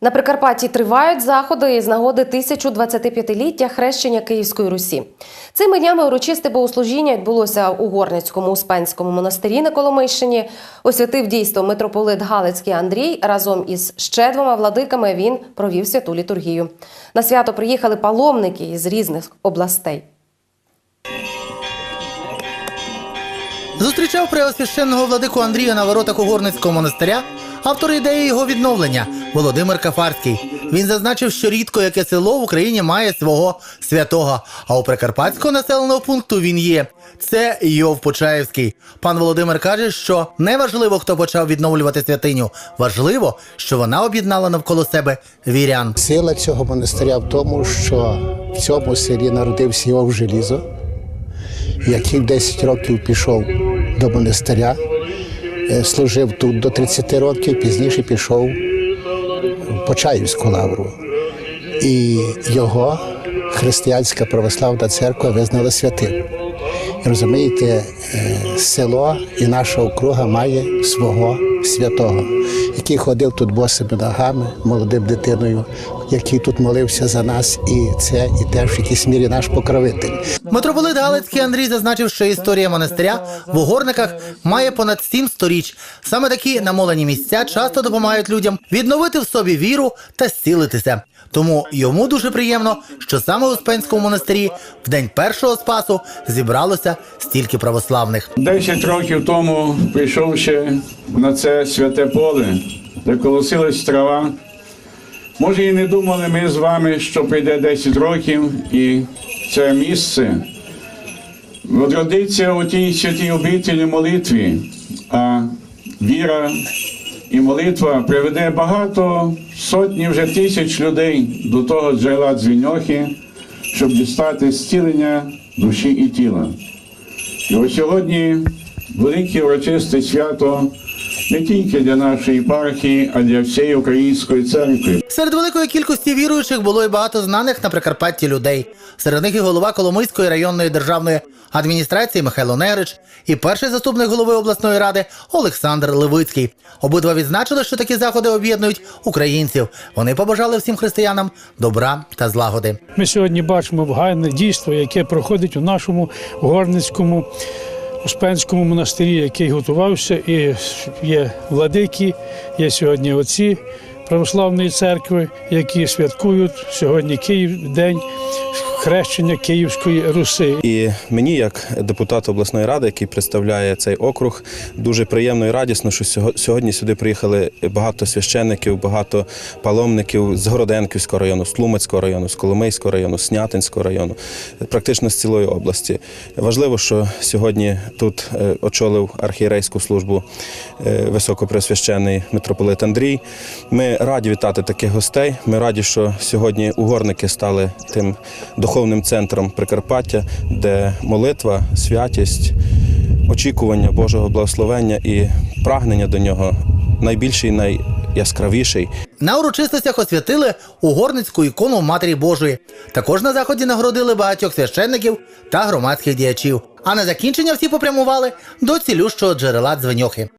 На Прикарпатті тривають заходи із нагоди 1025-ліття хрещення Київської Русі. Цими днями урочисте богослужіння відбулося у Горницькому Успенському монастирі на Коломийщині. Освятив дійство митрополит Галицький Андрій. Разом із ще двома владиками він провів святу літургію. На свято приїхали паломники із різних областей. Зустрічав преосвященного владику Андрія на воротах Угорницького монастиря автор ідеї його відновлення Володимир Кафарський. Він зазначив, що рідко яке село в Україні має свого святого, а у Прикарпатського населеного пункту він є. Це Йов Почаївський. Пан Володимир каже, що не важливо, хто почав відновлювати святиню. Важливо, що вона об'єднала навколо себе вірян. Сила цього монастиря в тому, що в цьому селі народився Йов Желізо, який в 10 років пішов до монастиря, служив тут до 30 років, пізніше пішов в Почаївську лавру. І його християнська православна церква визнала святим. Розумієте, е, село і наша округа має свого святого, який ходив тут босими ногами, молодим дитиною, який тут молився за нас, і це і теж в якійсь мірі наш покровитель. Митрополит Галицький Андрій зазначив, що історія монастиря в угорниках має понад сім сторіч. Саме такі намолені місця часто допомагають людям відновити в собі віру та зцілитися. Тому йому дуже приємно, що саме у Успенському монастирі в день першого спасу зібралося стільки православних. Десять років тому, прийшовши на це святе поле, де колосилась трава, може і не думали ми з вами, що прийде 10 років і це місце відродиться у тій святій обителі молитві, а віра і молитва приведе багато сотні вже тисяч людей до того джерела дзвіньохи, щоб дістати зцілення душі і тіла. І ось сьогодні велике урочисте свято не тільки для нашої єпархії, а для всієї української церкви. Серед великої кількості віруючих було і багато знаних на Прикарпатті людей. Серед них і голова Коломийської районної державної адміністрації Михайло Нерич, і перший заступник голови обласної ради Олександр Левицький. Обидва відзначили, що такі заходи об'єднують українців. Вони побажали всім християнам добра та злагоди. Ми сьогодні бачимо вгайне дійство, яке проходить у нашому Горницькому Успенському монастирі, який готувався, і є владики, є сьогодні отці православної церкви, які святкують сьогодні Київ день хрещення Київської Руси. І мені, як депутат обласної ради, який представляє цей округ, дуже приємно і радісно, що сього- сьогодні сюди приїхали багато священників, багато паломників з Городенківського району, з Тлумацького району, з Коломийського району, Снятинського району, практично з цілої області. Важливо, що сьогодні тут е, очолив архієрейську службу е, високопреосвящений митрополит Андрій. Ми раді вітати таких гостей. Ми раді, що сьогодні угорники стали тим духовним центром Прикарпаття, де молитва, святість, очікування Божого благословення і прагнення до нього найбільший, найяскравіший. На урочистостях освятили угорницьку ікону Матері Божої. Також на заході нагородили багатьох священників та громадських діячів. А на закінчення всі попрямували до цілющого джерела дзвеньохи.